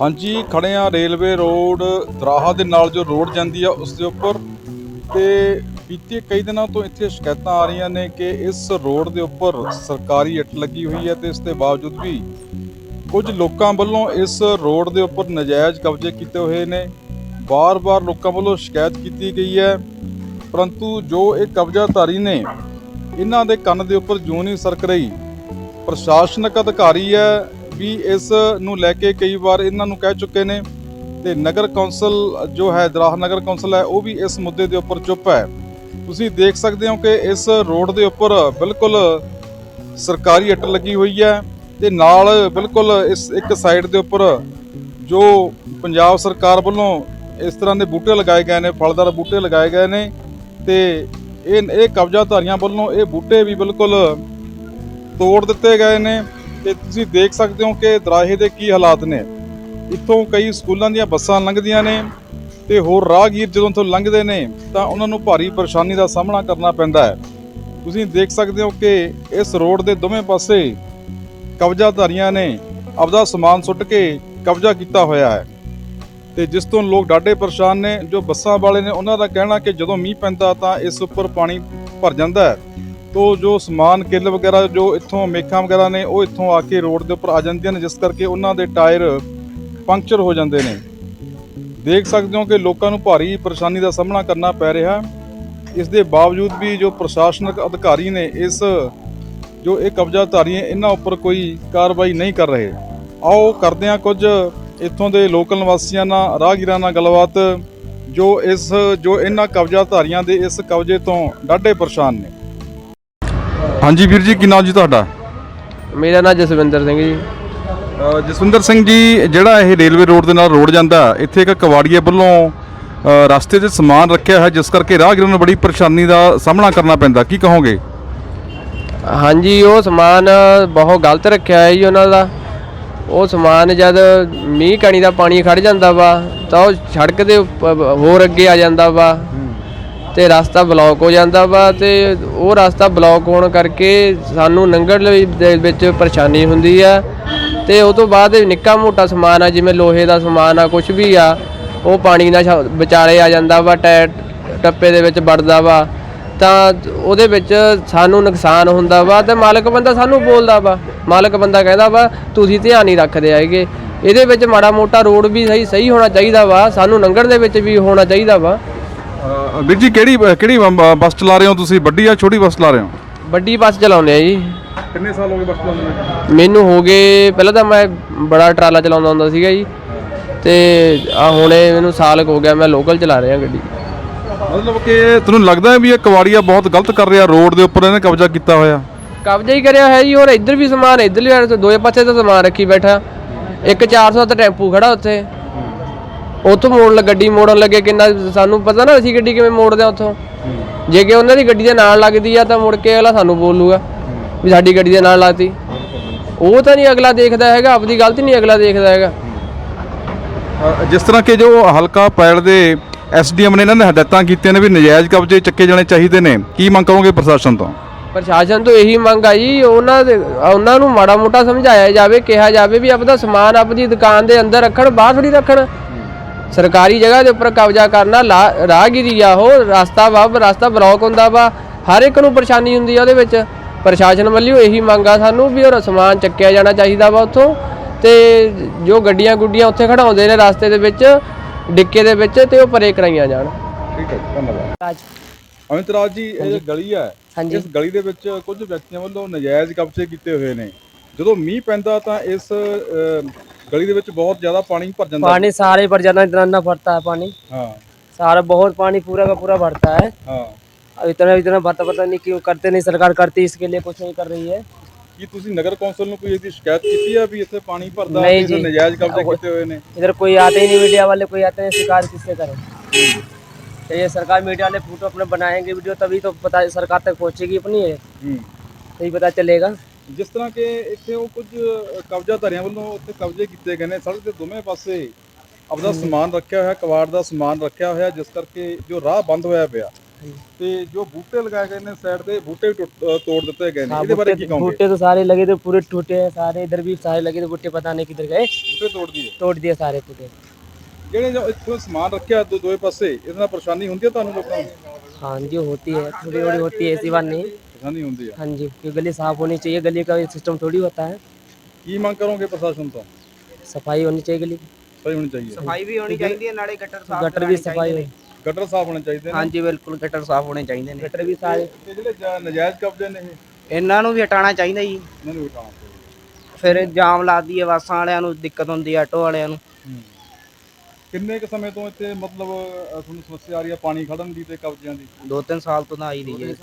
ਹਾਂਜੀ, ਖੜੇ ਆ ਰੇਲਵੇ ਰੋਡ ਦਰਾਹਾ ਦੇ ਨਾਲ ਜੋ ਰੋਡ ਜਾਂਦੀ ਆ, ਉਸ ਦੇ ਉੱਪਰ। ਤੇ ਬੀਤੇ ਕਈ ਦਿਨਾਂ ਤੋਂ ਇੱਥੇ ਸ਼ਿਕਾਇਤਾਂ ਆ ਰਹੀਆਂ ਨੇ ਕਿ ਇਸ ਰੋਡ ਦੇ ਉੱਪਰ ਸਰਕਾਰੀ ਇੱਟ ਲੱਗੀ ਹੋਈ ਹੈ ਤੇ ਇਸ ਦੇ ਬਾਵਜੂਦ ਵੀ ਕੁਝ ਲੋਕਾਂ ਵੱਲੋਂ ਇਸ ਰੋਡ ਦੇ ਉੱਪਰ ਨਜਾਇਜ਼ ਕਬਜ਼ੇ ਕੀਤੇ ਹੋਏ ਨੇ। ਬਾਰ-ਬਾਰ ਲੋਕਾਂ ਵੱਲੋਂ ਸ਼ਿਕਾਇਤ ਕੀਤੀ ਗਈ ਹੈ। ਪਰੰਤੂ ਜੋ ਇਹ ਕਬਜ਼ਾਧਾਰੀ ਨੇ, ਇਹਨਾਂ ਦੇ ਕੰਨ ਦੇ ਉੱਪਰ ਜੂੰ ਨਹੀਂ ਸਰਕ ਰਹੀ। ਪ੍ਰਸ਼ਾਸਨਿਕ ਅਧਿਕਾਰੀ ਹੈ ਵੀ ਇਸ ਨੂੰ ਲੈ ਕੇ ਕਈ ਵਾਰ ਇਹਨਾਂ ਨੂੰ ਕਹਿ ਚੁੱਕੇ ਨੇ ਤੇ ਨਗਰ ਕੌਂਸਲ ਜੋ ਹੈ, ਦਰਾਹ ਨਗਰ ਕੌਂਸਲ ਹੈ, ਉਹ ਵੀ ਇਸ ਮੁੱਦੇ ਦੇ ਉੱਪਰ ਚੁੱਪ ਹੈ। ਤੁਸੀਂ ਦੇਖ ਸਕਦੇ ਹੋ ਕਿ ਇਸ ਰੋਡ ਦੇ ਉੱਪਰ ਬਿਲਕੁਲ ਸਰਕਾਰੀ ਇੱਟ ਲੱਗੀ ਹੋਈ ਹੈ ਤੇ ਨਾਲ ਬਿਲਕੁਲ ਇਸ ਇੱਕ ਸਾਈਡ ਦੇ ਉੱਪਰ ਜੋ ਪੰਜਾਬ ਸਰਕਾਰ ਵੱਲੋਂ ਇਸ ਤਰ੍ਹਾਂ ਦੇ ਬੂਟੇ ਲਗਾਏ ਗਏ ਨੇ, ਫਲਦਾਰ ਬੂਟੇ ਲਗਾਏ ਗਏ ਨੇ ਤੇ ਇਹ ਇਹ ਕਬਜ਼ਾਧਾਰੀਆਂ ਵੱਲੋਂ ਇਹ ਬੂਟੇ ਵੀ ਬਿਲਕੁਲ ਤੋੜ ਦਿੱਤੇ ਗਏ ਨੇ। ਤੇ ਤੁਸੀਂ ਦੇਖ ਸਕਦੇ ਹੋ ਕਿ ਦਰਾਹੇ ਦੇ ਕੀ ਹਾਲਾਤ ਨੇ। ਇੱਥੋਂ ਕਈ ਸਕੂਲਾਂ ਦੀਆਂ ਬੱਸਾਂ ਲੰਘਦੀਆਂ ਨੇ ਤੇ ਹੋਰ ਰਾਹਗੀਰ ਜਦੋਂ ਤੋਂ ਲੰਘਦੇ ਨੇ, ਤਾਂ ਉਹਨਾਂ ਨੂੰ ਭਾਰੀ ਪਰੇਸ਼ਾਨੀ ਦਾ ਸਾਹਮਣਾ ਕਰਨਾ ਪੈਂਦਾ ਹੈ। ਤੁਸੀਂ ਦੇਖ ਸਕਦੇ ਹੋ ਕਿ ਇਸ ਰੋਡ ਦੇ ਦੋਵੇਂ ਪਾਸੇ ਕਬਜ਼ਾਧਾਰੀਆਂ ਨੇ ਆਪਦਾ ਸਮਾਨ ਸੁੱਟ ਕੇ ਕਬਜ਼ਾ ਕੀਤਾ ਹੋਇਆ ਹੈ। ਤੇ ਜਿਸ ਤੋਂ ਲੋਕ ਡਾਢੇ ਪਰੇਸ਼ਾਨ ਨੇ, ਜੋ ਬੱਸਾਂ ਵਾਲੇ ਨੇ, ਉਹਨਾਂ ਦਾ ਕਹਿਣਾ ਕਿ ਜਦੋਂ ਮੀਂਹ ਪੈਂਦਾ ਤਾਂ ਇਸ ਉੱਪਰ ਪਾਣੀ ਭਰ ਜਾਂਦਾ ਹੈ। ਤੋਂ ਜੋ ਸਮਾਨ, ਕਿੱਲ ਵਗੈਰਾ, ਜੋ ਇੱਥੋਂ ਮੇਖਾਂ ਵਗੈਰਾ ਨੇ, ਉਹ ਇੱਥੋਂ ਆ ਕੇ ਰੋਡ ਦੇ ਉੱਪਰ ਆ ਜਾਂਦੀਆਂ ਨੇ, ਜਿਸ ਕਰਕੇ ਉਹਨਾਂ ਦੇ ਟਾਇਰ ਪੰਕਚਰ ਹੋ ਜਾਂਦੇ ਨੇ। ਦੇਖ ਸਕਦੇ ਹੋ ਕਿ ਲੋਕਾਂ ਨੂੰ ਭਾਰੀ ਪਰੇਸ਼ਾਨੀ ਦਾ ਸਾਹਮਣਾ ਕਰਨਾ ਪੈ ਰਿਹਾ। ਇਸ ਦੇ ਬਾਵਜੂਦ ਵੀ ਜੋ ਪ੍ਰਸ਼ਾਸਨਿਕ ਅਧਿਕਾਰੀ ਨੇ ਇਸ, ਜੋ ਇਹ ਕਬਜ਼ਾਧਾਰੀ ਇਹਨਾਂ ਉੱਪਰ ਕੋਈ ਕਾਰਵਾਈ ਨਹੀਂ ਕਰ ਰਹੇ। ਆਓ ਕਰਦੇ ਹਾਂ ਕੁਝ ਇੱਥੋਂ ਦੇ ਲੋਕਲ ਨਿਵਾਸੀਆਂ ਨਾਲ, ਰਾਹਗੀਰਾਂ ਨਾਲ ਗੱਲਬਾਤ, ਜੋ ਇਸ, ਜੋ ਇਹਨਾਂ ਕਬਜ਼ਾਧਾਰੀਆਂ ਦੇ ਇਸ ਕਬਜ਼ੇ ਤੋਂ ਡਾਢੇ ਪਰੇਸ਼ਾਨ ਨੇ। ਹਾਂਜੀ ਵੀਰ ਜੀ ਕੀ ਨਾਮ ਜੀ ਤੁਹਾਡਾ? ਮੇਰਾ ਨਾਮ ਜਸਵਿੰਦਰ ਸਿੰਘ ਜੀ। ਅ, ਜਸਵਿੰਦਰ ਸਿੰਘ ਜੀ ਜਿਹੜਾ ਇਹ ਰੇਲਵੇ ਰੋਡ ਦੇ ਨਾਲ ਰੋਡ ਜਾਂਦਾ ਇੱਥੇ ਇੱਕ ਕਵਾੜੀਏ ਵੱਲੋਂ ਅ, ਰਸਤੇ 'ਤੇ ਸਮਾਨ ਰੱਖਿਆ ਹੈ ਜਿਸ ਕਰਕੇ ਰਾਹਗੀਰਾਂ ਨੂੰ ਬੜੀ ਪਰੇਸ਼ਾਨੀ ਦਾ ਸਾਹਮਣਾ ਕਰਨਾ ਪੈਂਦਾ। ਕੀ ਕਹੋਗੇ? ਹਾਂਜੀ ਉਹ ਸਮਾਨ ਬਹੁਤ ਗਲਤ ਰੱਖਿਆ ਹੈ ਜੀ ਉਹਨਾਂ ਦਾ। ਉਹ ਸਮਾਨ ਜਦ ਮੀਂਹ ਕਣੀ ਦਾ ਪਾਣੀ ਖੜ ਜਾਂਦਾ ਵਾ ਤਾਂ ਉਹ ਸੜਕ ਦੇ ਉੱਪ- ਹੋਰ ਅੱਗੇ ਆ ਜਾਂਦਾ ਵਾ। ਤੇ ਰਸਤਾ ਬਲੌਕ ਹੋ ਜਾਂਦਾ ਵਾ ਤੇ ਉਹ ਰਸਤਾ ਬਲੌਕ ਹੋਣ ਕਰਕੇ ਸਾਨੂੰ ਲੰਘਣ ਲਈ ਦੇ ਵਿੱਚ ਪਰੇਸ਼ਾਨੀ ਹੁੰਦੀ ਆ। ਤੇ ਉਹ ਤੋਂ ਬਾਅਦ ਨਿੱਕਾ ਮੋਟਾ ਸਮਾਨ ਆ, ਜਿਵੇਂ ਲੋਹੇ ਦਾ ਸਮਾਨ ਆ ਕੁਝ ਵੀ ਆ, ਉਹ ਪਾਣੀ ਨਾਲ ਛ- ਵਿਚਾਲੇ ਆ ਜਾਂਦਾ ਵਾ ਟਾਇਰ ਟੱਪੇ ਦੇ ਵਿੱਚ ਵੜਦਾ ਵਾ। ਤਾਂ ਉਹਦੇ ਵਿੱਚ ਸਾਨੂੰ ਨੁਕਸਾਨ ਹੁੰਦਾ ਵਾ ਤੇ ਮਾਲਕ ਬੰਦਾ ਸਾਨੂੰ ਬੋਲਦਾ ਵਾ। ਮਾਲਕ ਬੰਦਾ ਕਹਿੰਦਾ ਵਾ, ਤੁਸੀਂ ਧਿਆਨ ਨਹੀਂ ਰੱਖਦੇ ਹੈਗੇ। ਇਹਦੇ ਵਿੱਚ ਮਾੜਾ ਮੋਟਾ ਰੋਡ ਵੀ ਸਹੀ ਸਹੀ ਹੋਣਾ ਚਾਹੀਦਾ ਵਾ, ਸਾਨੂੰ ਲੰਘਣ ਦੇ ਵਿੱਚ ਵੀ ਹੋਣਾ ਚਾਹੀਦਾ ਵਾ। ਅ, ਵੀਰ ਜੀ ਕਿਹੜੀ ਕਿਹੜੀ ਬ- ਬੱਸ ਚਲਾ ਰਹੇ ਹੋ ਤੁਸੀਂ? ਵੱਡੀ ਜਾਂ ਛੋਟੀ ਬੱਸ ਚਲਾ ਰਹੇ ਹੋ? ਵੱਡੀ ਬੱਸ ਚਲਾਉਂਦੇ ਆ ਜੀ। ਕਿੰਨੇ ਸਾਲ ਹੋ ਗਏ ਬੱਸ ਚਲਾਉਂਦੇ ਮੈਨੂੰ ਹੋ ਗਏ ਪਹਿਲਾਂ ਤਾਂ ਮੈਂ ਬੜਾ ਟਰਾਲਾ ਚਲਾਉਂਦਾ ਹੁੰਦਾ ਸੀਗਾ ਜੀ। ਤੇ ਆ ਹੁਣੇ ਮੈਨੂੰ ਸਾਲ ਕੁ ਹੋ ਗਿਆ ਮੈਂ ਲੋਕਲ ਚਲਾ ਰਿਹਾ ਗੱਡੀ। ਮਤਲਬ ਕਿ ਤੁਹਾਨੂੰ ਲੱਗਦਾ ਹੈ ਵੀ ਇਹ ਕਵਾੜੀਆ ਬਹੁਤ ਗਲਤ ਕਰ ਰਿਹਾ ਰੋਡ ਦੇ ਉੱਪਰ ਇਹਨੇ ਕਬਜ਼ਾ ਕੀਤਾ ਹੋਇਆ? ਕਬਜ਼ਾ ਹੀ ਕਰਿਆ ਹੈ ਜੀ ਹੋਰ ਇੱਧਰ ਵੀ ਸਮਾਨ ਸਾਈਡ ਤੋਂ ਦੋਏ ਪਾਸੇ ਤਾਂ ਸਮਾਨ ਰੱਖੀ ਬੈਠਾ। ਇੱਕ 400 ਦਾ ਟੈਂਪੂ ਖੜਾ ਉੱਥੇ। ਉੱਥੋਂ ਮੋੜ ਲ ਗੱਡੀ ਮੋੜਨ ਲੱਗੇ ਕਿੰਨਾ ਸਾਨੂੰ ਪਤਾ ਨਾ ਅਸੀਂ ਗੱਡੀ ਕਿਵੇਂ ਮੋੜਦੇ ਆ ਉੱਥੋਂ। ਜੇ ਕਿ ਉਹਨਾਂ ਦੀ ਗੱਡੀ ਦੇ ਨਾਲ ਲੱਗਦੀ ਆ ਤਾਂ ਮੁੜ ਕੇ ਅਗਲਾ ਸਾਨੂੰ ਬੋਲੂਗਾ ਵੀ ਸਾਡੀ ਗੱਡੀ ਦੇ ਨਾਲ ਲੱਗਦੀ। ਉਹ ਤਾਂ ਨਹੀਂ ਅਗਲਾ ਦੇਖਦਾ ਹੈਗਾ ਆਪਦੀ ਗਲਤੀ ਨਹੀਂ ਅਗਲਾ ਦੇਖਦਾ ਹੈਗਾ। ਜਿਸ ਤਰ੍ਹਾਂ ਕਿ ਜੋ ਹਲਕਾ ਪੈੜ ਦੇ ਐਸਡੀਐਮ ਨੇ ਇਹਨਾਂ ਨੇ ਹਦਾਇਤਾਂ ਕੀਤੀਆਂ ਨੇ ਵੀ ਨਜਾਇਜ਼ ਕਬਜ਼ੇ ਚੱਕੇ ਜਾਣੇ ਚਾਹੀਦੇ ਨੇ। ਕੀ ਮੰਗ ਕਰੋਗੇ ਪ੍ਰਸ਼ਾਸਨ ਤੋਂ? ਪ੍ਰਸ਼ਾਸਨ ਤੋਂ ਇਹੀ ਮੰਗ ਆ ਜੀ ਉਹਨਾਂ ਦੇ ਉਹਨਾਂ ਨੂੰ ਮਾੜਾ ਮੋਟਾ ਸਮਝਾਇਆ ਜਾਵੇ ਕਿਹਾ ਜਾਵੇ ਵੀ ਆਪਦਾ ਸਮਾਨ ਆਪਣੀ ਦੁਕਾਨ ਦੇ ਅੰਦਰ ਰੱਖਣ ਬਾਹਰ ਥੋੜੀ ਰੱਖਣ। ਸਰਕਾਰੀ ਜਗ੍ਹਾ ਦੇ ਉੱਪਰ ਕਬਜ਼ਾ ਕਰਨਾ ਰਾਹਗੀਰੀ ਆ ਉਹ ਰਸਤਾ ਵਾ ਰਸਤਾ ਬਲੌਕ ਹੁੰਦਾ ਵਾ ਹਰ ਇੱਕ ਨੂੰ ਪਰੇਸ਼ਾਨੀ ਹੁੰਦੀ ਆ ਉਹਦੇ ਵਿੱਚ। ਪ੍ਰਸ਼ਾਸਨ ਵੱਲੋਂ ਇਹੀ ਮੰਗ ਆ ਸਾਨੂੰ ਵੀ ਉਹ ਸਮਾਨ ਚੱਕਿਆ ਜਾਣਾ ਚਾਹੀਦਾ ਵਾ ਉੱਥੋਂ। ਤੇ ਜੋ ਗੱਡੀਆਂ ਗੁੱਡੀਆਂ ਉੱਥੇ ਖੜਾਉਂਦੇ ਨੇ ਰਸਤੇ ਦੇ ਵਿੱਚ ਡਿੱਕੇ ਦੇ ਵਿੱਚ ਤੇ ਉਹ ਪਰੇ ਕਰਾਈਆਂ ਜਾਣ। ਠੀਕ ਹੈ ਧੰਨਵਾਦ। ਰਾਜ। ਅਮਿਤ ਰਾਜ ਜੀ ਇਹ ਜੋ ਗਲੀ ਹੈ। ਇਸ ਗਲੀ ਦੇ ਵਿੱਚ ਕੁਝ ਵਿਅਕਤੀਆਂ ਵੱਲੋਂ ਨਜਾਇਜ਼ ਕਬਜ਼ੇ ਕੀਤੇ ਹੋਏ ਨੇ। ਜਦੋਂ ਮੀਂਹ ਪੈਂਦਾ ਤਾਂ ਇਸ ਗਲੀ ਦੇ ਵਿੱਚ ਬਹੁਤ ਜ਼ਿਆਦਾ ਪਾਣੀ ਭਰ ਜਾਂਦਾ पानी सारे पर जाना इतना ना भरता है पानी ਹਾਂ सारा बहुत पानी पूरा का पूरा भरता है ਹਾਂ अब इतना इतना भरता पता नहीं क्यों करते नहीं सरकार करती इसके लिए कुछ नहीं कर रही है ਕੀ ਤੁਸੀਂ नगर ਕੌਂਸਲ ਨੂੰ ਕੋਈ ਇਹਦੀ ਸ਼ਿਕਾਇਤ ਕੀਤੀ ਹੈ ਵੀ ਇੱਥੇ ਪਾਣੀ ਭਰਦਾ ਨਹੀਂ ਤੇ ਜੀ। ਨਜਾਇਜ਼ ਕਬਜ਼ੇ ਕੀਤੇ ਹੋਏ ਨੇ इधर कोई आते ही नहीं मीडिया वाले कोई आते हैं शिकार किससे करें तो ये सरकार मीडिया वाले फोटो अपने बनाएंगे वीडियो तभी तो पता सरकार तक पहुंचेगी अपनी है ਹੂੰ तभी पता चलेगा ਜਿਸ ਤਰ੍ਹਾਂ ਕਿ ਇੱਥੇ ਉਹ ਕੁਝ ਕਬਜ਼ਾਧਾਰੀਆਂ ਵੱਲੋਂ ਉੱਥੇ ਕਬਜ਼ੇ ਕੀਤੇ ਗਏ ਨੇ। ਸੜਕ ਦੇ ਦੋਵੇਂ ਪਾਸੇ ਆਪਦਾ ਸਮਾਨ ਰੱਖਿਆ ਹੋਇਆ ਕਵਾੜ ਦਾ ਸਮਾਨ ਰੱਖਿਆ ਹੋਇਆ ਜਿਸ ਕਰਕੇ ਜੋ ਰਾਹ ਬੰਦ ਹੋਇਆ ਪਿਆ ਤੇ ਜੋ ਬੂਟੇ ਲਗਾਏ ਗਏ ਨੇ ਸਾਈਡ ਤੇ ਬੂਟੇ ਤੋੜ ਦਿੱਤੇ ਗਏ ਨੇ। ਇਹਦੇ ਬਾਰੇ ਕੀ ਕਹੋਗੇ? ਬੂਟੇ ਤਾਂ ਸਾਰੇ ਲਗੇ ਤੇ ਪੂਰੇ ਟੁੱਟੇ ਸਾਰੇ ਇਧਰ ਵੀ ਸਾਰੇ ਲਗੇ ਤੇ ਬੂਟੇ ਪਤਾ ਨਹੀਂ ਕਿੱਧਰ ਗਏ। ਬੂਟੇ ਤੋੜ ਦਿਏ ਤੋੜ ਦਿਏ ਸਾਰੇ ਬੂਟੇ। ਜਿਹੜੇ ਜੋ ਇੱਥੋਂ ਸਮਾਨ ਰੱਖਿਆ ਦੋਵੇਂ ਪਾਸੇ ਇਹਦੇ ਪਰੇਸ਼ਾਨੀ ਹੁੰਦੀ ਹੈ ਤੁਹਾਨੂੰ ਲੋਕਾਂ ਨੂੰ? ਹਾਂ ਜੀ ਹੋਤੀ ਹੈ। ਥੋੜੀ ਥੋੜੀ ਹੋਤੀ ਹੈ ਐਸੀ ਬਾਤ ਪਰੇਸ਼ਾਨੀ ਹੁੰਦੀ ਹੈ हाँ जी क्योंकि गली साफ होनी चाहिए गली का सिस्टम थोड़ी होता है ਕੀ ਮੰਗ ਕਰੋਗੇ ਪ੍ਰਸ਼ਾਸਨ ਤੋਂ सफाई होनी चाहिए गली की ਸਹੀ ਹੋਣੀ ਚਾਹੀਏ ਸਫਾਈ ਵੀ ਹੋਣੀ ਚਾਹੀਦੀ ਹੈ ਨਾਲੇ ਗਟਰ ਸਾਫ਼ गटर भी सफाई हो ਗਟਰ ਸਾਫ਼ ਹੋਣੇ ਚਾਹੀਦੇ ਨੇ ਹਾਂਜੀ ਬਿਲਕੁਲ ਗਟਰ ਸਾਫ਼ ਹੋਣੇ ਚਾਹੀਦੇ ਨੇ गटर भी सारे ਤੇ ਜਿਹੜੇ ਜਾ- ਨਜਾਇਜ਼ ਕਬਜ਼ੇ ਨੇ ਇਹ ਇਹਨਾਂ ਨੂੰ ਵੀ ਹਟਾਉਣਾ ਚਾਹੀਦਾ ਜੀ ਇਹਨਾਂ ਨੂੰ ਹਟਾਉਣਾ ਚਾਹੀਦਾ ਫਿਰ ਜਾਮ ਲਾਦੀ ਹੈ ਬੱਸਾਂ ਵਾਲਿਆਂ ਨੂੰ ਦਿੱਕਤ ਹੁੰਦੀ ਹੈ ਆਟੋ ਵਾਲਿਆਂ ਨੂੰ ਕਿੰਨੇ ਕੁ ਸਮੇਂ ਤੋਂ ਇੱਥੇ ਮਤਲਬ ਤੁਹਾਨੂੰ ਸਮੱਸਿਆ ਆ ਰਹੀ ਹੈ ਪਾਣੀ ਖੜਨ ਦੀ ਤੇ ਕਬਜ਼ਿਆਂ ਦੀ? ਦੋ ਤਿੰਨ ਸਾਲ ਤੋਂ ਤਾਂ ਆਈ ਰਹੀ ਹੈ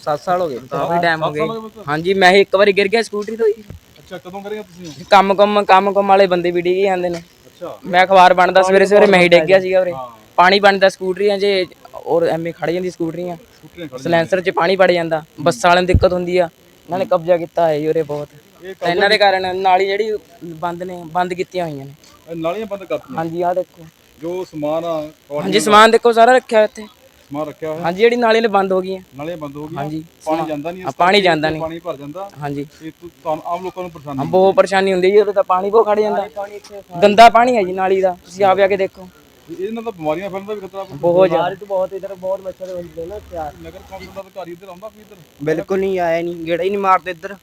7 ਸਾਲ ਹੋ ਗਏ। ਕਾਫੀ ਟਾਈਮ ਹੋ ਸਾਲ ਗਏ। ਹੋ ਗਏ। ਮਤਲਬ? ਹਾਂਜੀ ਮੈਂ ਇੱਕ ਵਾਰੀ ਗਿਰ ਗਿਆ ਸਕੂਟਰੀ ਤੋਂ ਜੀ ਅੱਛਾ ਕਦੋਂ ਕਰਿਆ ਤੁਸੀਂ? ਕੰਮ ਕੰਮ ਕੰਮ ਕੰਮ ਵਾਲੇ ਬੰਦੇ ਵੀ ਡਿੱਗੇ ਜਾਂਦੇ ਨੇ। ਅੱਛਾ। ਮੈਂ ਅਖਬਾਰ ਬਣਦਾ ਸਵੇਰੇ ਸਵੇਰੇ ਮੈਂ ਹੀ ਡਿੱਗ ਗਿਆ ਸੀਗਾ ਉਰੇ। ਪਾਣੀ ਬਣਦਾ ਸਕੂਟਰੀਆਂ 'ਚ ਔਰ ਐਵੇਂ ਖੜ ਜਾਂਦੀ ਸਕੂਟਰੀਆਂ। ਸਕੂਟਰੀਆਂ ਖੜੀਆਂ ਸਲੈਂਸਰ 'ਚ ਪਾਣੀ ਵੜ ਜਾਂਦਾ। ਬੱਸਾਂ ਵਾਲਿਆਂ ਨੂੰ ਦਿੱਕਤ ਹੁੰਦੀ ਆ। ਇਹਨਾਂ ਨੇ ਕਬਜ਼ਾ ਕੀਤਾ ਹੈ ਜੀ ਉਰੇ ਬਹੁਤ। ਇਹਨਾਂ ਦੇ ਕਾਰਨ ਨਾਲੀ ਜਿਹੜੀ ਬੰਦ ਨੇ ਬੰਦ ਕੀਤੀਆਂ ਹੋਈਆਂ ਨੇ। ਨਾਲੀਆਂ ਬੰਦ ਕਰਤੀਆਂ ਹਾਂਜੀ ਆਹ ਦੇਖੋ। ਜੋ ਸਮਾਨ ਆ ਹਾਂਜੀ ਸਮਾਨ ਦੇਖੋ ਸਾਰਾ ਰੱਖਿਆ ਹੋਇਆ ਇੱਥੇ। ਸਮਾਨ ਰੱਖਿਆ ਹੋਇਆ। ਹਾਂਜੀ ਜਿਹੜੀ ਨਾਲੀਆਂ ਨੇ ਬੰਦ ਹੋ ਗਈਆਂ। ਨਾਲੀਆਂ ਬੰਦ ਹੋ ਗਈਆਂ। ਹਾਂਜੀ ਪਾਣੀ ਜਾਂਦਾ ਨਹੀਂ ਇਸ ਪਾਣੀ ਜਾਂਦਾ ਨਹੀਂ। ਪਾਣੀ ਭਰ ਜਾਂਦਾ। ਹਾਂਜੀ। ਇਹ ਤੁਹਾਨੂੰ ਆਮ ਲੋਕਾਂ ਨੂੰ ਪਰੇਸ਼ਾਨੀ ਹਾਂ, ਬਹੁਤ ਪਰੇਸ਼ਾਨੀ ਹੁੰਦੀ ਜੀ ਉਦੋਂ ਪਾਣੀ ਬਹੁਤ ਖੜ ਜਾਂਦਾ। ਗੰਦਾ ਪਾਣੀ ਹੈ ਜੀ ਨਾਲੀ ਦਾ। ਤੁਸੀਂ ਆਪ ਜਾ ਕੇ ਦੇਖੋ। ਇਹਦੇ ਨਾਲ ਬਿਮਾਰੀਆਂ ਫੈਲਣ ਦਾ ਵੀ ਖਤਰਾ ਵਾ। ਬਹੁਤ ਜ਼ਿਆਦਾ। ਨਗਰ ਕੌਂਸਲ ਦਾ ਅਧਿਕਾਰੀ ਇੱਧਰ ਆਉਂਦਾ ਵੀ ਇੱਧਰ। ਬਿਲਕੁਲ ਨਹੀਂ ਆਇਆ ਨਹੀਂ ਗੇੜਾ ਹੀ ਨਹੀਂ ਮਾਰਦੇ ਇੱਧਰ।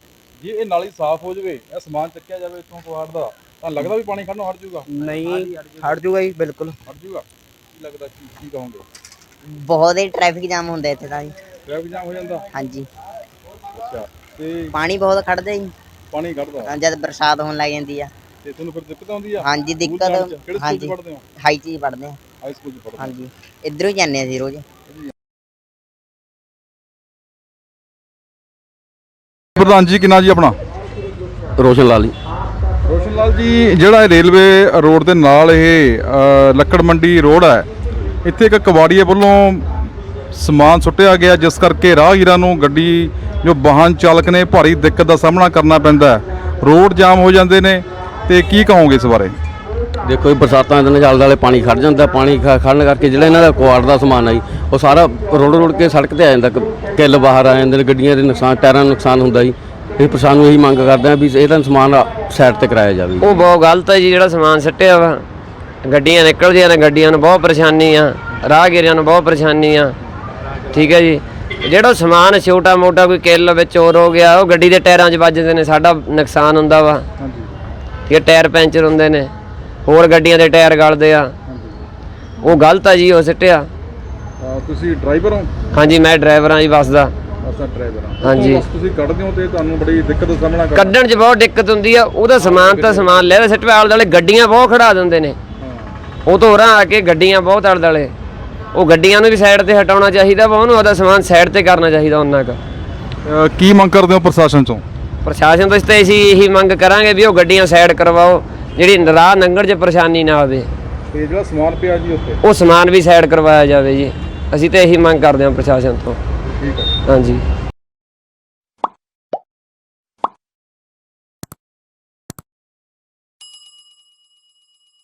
ਜੇ ਇਹ ਨਾਲੀ ਸਾਫ਼ ਹੋ ਜਾਵੇ ਇਹ ਸਮਾਨ ਚੱਕਿਆ ਜਾਵੇ ਇੱਥੋਂ ਕੁਆੜ ਦਾ ਤਾਂ ਲੱਗਦਾ ਵੀ ਪਾਣੀ ਖੜਨੋਂ ਹਟ ਜਾਊਗਾ? ਨਹੀਂ ਹਟ ਜੂਗਾ ਜੀ ਬਿਲਕੁਲ। ਹਟ ਜਾਊਗਾ? ਕੀ ਲੱਗਦਾ ਕੀ ਕੀ ਕਹੋਗੇ? ਬਹੁਤ ਹੀ ਟ੍ਰੈਫਿਕ ਜਾਮ ਹੁੰਦਾ ਇੱਥੇ ਤਾਂ ਜੀ। ਟ੍ਰੈਫਿਕ ਜਾਮ ਹੋ ਜਾਂਦਾ? ਹਾਂਜੀ। ਅੱਛਾ ਤੇ ਪਾਣੀ ਬਹੁਤ ਖੜਦਾ ਜੀ। ਪਾਣੀ ਤਾਂ ਜਦ ਬਰਸਾਤ ਹੋਣ ਲੱਗ ਜਾਂਦੀ ਆ। ਤੇ ਤੁਹਾਨੂੰ ਫਿਰ ਦਿੱਕਤ ਆਉਂਦੀ ਆ? ਹਾਂਜੀ ਦਿੱਕਤ? ਕਿਹੜੇ ਹਾਂਜੀ। ਹਾਈ ਚੀਜ਼ ਪੜਦੇ ਆ। ਹਾਈ ਸਕੂਲ 'ਚ ਪੜ੍ਹਦੇ ਹੋ। ਹਾਂਜੀ। ਇੱਧਰੋਂ ਜਾਂਦੇ ਆ ਜੀ ਰੋਜ਼। ਪ੍ਰਧਾਨ ਜੀ ਕਿੰਨਾ ਜੀ ਆਪਣਾ? ਰੋਸ਼ਨ ਲਾਲੀ ਰੋਸ਼ਨ ਲਾਲ ਜੀ ਜਿਹੜਾ ਇਹ ਰੇਲਵੇ ਰੋਡ ਦੇ ਨਾਲ ਇਹ ਅ, ਲੱਕੜ ਮੰਡੀ ਰੋਡ ਹੈ ਇੱਥੇ ਇੱਕ ਕਬਾੜੀਏ ਵੱਲੋਂ ਸਮਾਨ ਸੁੱਟਿਆ ਗਿਆ ਜਿਸ ਕਰਕੇ ਰਾਹਗੀਰਾਂ ਨੂੰ ਗੱਡੀ ਜੋ ਵਾਹਨ ਚਾਲਕ ਨੇ ਭਾਰੀ ਦਿੱਕਤ ਦਾ ਸਾਹਮਣਾ ਕਰਨਾ ਪੈਂਦਾ ਹੈ। ਰੋਡ ਜਾਮ ਹੋ ਜਾਂਦੇ ਨੇ ਤੇ ਕੀ ਕਹੋਗੇ ਇਸ ਬਾਰੇ? ਦੇਖੋ ਇਹ ਬਰਸਾਤਾਂ ਦੇ ਨਾਲ ਚੱਲਦਾ ਵਾਲੇ ਪਾਣੀ ਖੜ ਜਾਂਦਾ ਪਾਣੀ ਖ- ਖੜਨ ਕਰਕੇ ਜਿਹੜਾ ਇਹਨਾਂ ਦਾ ਕੁਆੜ ਦਾ ਸਮਾਨ ਆ ਜੀ ਉਹ ਸਾਰਾ ਰੋੜ ਰੋੜ ਕੇ ਸੜਕ ਤੇ ਆ ਜਾਂਦਾ ਕ- ਕਿੱਲ ਬਾਹਰ ਆ ਜਾਂਦੇ ਨੇ ਗੱਡੀਆਂ ਦੇ ਨੁਕਸਾਨ ਟਾਇਰਾਂ ਨੂੰ ਨੁਕਸਾਨ ਹੁੰਦਾ ਜੀ। ਇਹ ਪ੍ਰਸ਼ਾਸਨ ਨੂੰ ਇਹੀ ਮੰਗ ਕਰਦੇ ਆ ਵੀ ਇਹਦਾ ਸਮਾਨ ਸਾਈਡ ਤੇ ਕਰਾਇਆ ਜਾਵੇ। ਉਹ ਬਹੁਤ ਗਲਤ ਹੈ ਜੀ ਜਿਹੜਾ ਸਮਾਨ ਸੱਟਿਆ ਵਾ। ਗੱਡੀਆਂ ਨਿਕਲਦੀਆਂ ਨੇ ਗੱਡੀਆਂ ਨੂੰ ਬਹੁਤ ਪਰੇਸ਼ਾਨੀ ਆ ਰਾਹਗੀਰਾਂ ਨੂੰ ਬਹੁਤ ਪਰੇਸ਼ਾਨੀ ਆ। ਠੀਕ ਹੈ ਜੀ। ਜਿਹੜਾ ਸਮਾਨ ਛੋਟਾ ਮੋਟਾ ਕੋਈ ਕਿੱਲ ਵਿੱਚ ਹੋਰ ਹੋ ਗਿਆ ਉਹ ਗੱਡੀ ਦੇ ਟਾਇਰਾਂ 'ਚ ਵੱਜਦੇ ਨੇ ਸਾਡਾ ਨੁਕਸਾਨ ਹੁੰਦਾ ਵਾ। ਹਾਂਜੀ। ਠੀਕ ਹੈ ਟਾਇਰ ਪੈਂਚਰ ਹੁੰਦੇ ਨੇ ਹੋਰ ਗੱਡੀਆਂ ਦੇ ਟਾਇਰ ਗਲਦੇ ਆ। ਉਹ ਗਲਤ ਆ ਜੀ ਉਹ ਸਿੱਟਿਆ। ਤੁਸੀਂ ਡਰਾਈਵਰ ਹੋ? ਹਾਂਜੀ ਮੈਂ ਡਰਾਈਵਰ ਹਾਂ ਜੀ ਬੱਸ ਦਾ। ਅਸਾਂ ਡਰਾਈਵਰ ਹਾਂ ਹਾਂਜੀ। ਬਸ ਤੁਸੀਂ ਕੱਢਦੇ ਹੋ ਤੇ ਤੁਹਾਨੂੰ ਬੜੀ ਦਿੱਕਤ ਦਾ ਸਾਹਮਣਾ ਕਰਨਾ। ਕੱਢਣ 'ਚ ਬਹੁਤ ਦਿੱਕਤ ਹੁੰਦੀ ਆ ਉਹਦਾ ਸਮਾਨ ਤਾਂ ਸਮਾਨ ਲੈ ਸਿੱਟ ਆਲੇ ਦੁਆਲੇ ਗੱਡੀਆਂ ਬਹੁਤ ਖੜਾ ਦਿੰਦੇ ਨੇ। ਉਹ ਤੋਂ ਹੋਰਾਂ ਆ ਕੇ ਗੱਡੀਆਂ ਬਹੁਤ ਆਲੇ ਦੁਆਲੇ। ਉਹ ਗੱਡੀਆਂ ਨੂੰ ਵੀ ਸਾਈਡ ਤੇ ਹਟਾਉਣਾ ਚਾਹੀਦਾ ਵਾ ਉਹਨੂੰ ਉਹਦਾ ਸਮਾਨ ਸਾਈਡ ਤੇ ਕਰਨਾ ਚਾਹੀਦਾ ਉਹਨਾਂ ਕੁ। ਕੀ ਮੰਗ ਕਰਦੇ ਹੋ ਪ੍ਰਸ਼ਾਸਨ ਤੋਂ? ਪ੍ਰਸ਼ਾਸਨ ਤੋਂ ਇਸ ਤੇ ਅਸੀਂ ਇਹੀ ਮੰਗ ਕਰਾਂਗੇ ਵੀ ਉਹ ਗੱਡੀਆਂ ਸਾਈਡ ਕਰਵਾਓ ਜਿਹੜੀ ਰਾਹ ਲੰਘਣ 'ਚ ਪਰੇਸ਼ਾਨੀ ਨਾ ਆਵੇ। ਤੇ ਜਿਹੜਾ ਸਮਾਨ ਪਿਆ ਜੀ ਉੱਥੇ? ਉਹ ਸਮਾਨ ਵੀ ਸਾਈਡ ਕਰਵਾਇਆ ਜਾਵੇ ਜੀ। ਅਸੀਂ ਤਾਂ ਇਹੀ ਮੰਗ ਕਰਦੇ ਹਾਂ ਪ੍ਰਸ਼ਾਸਨ ਤੋਂ। ਠੀਕ ਹੈ। ਹਾਂਜੀ।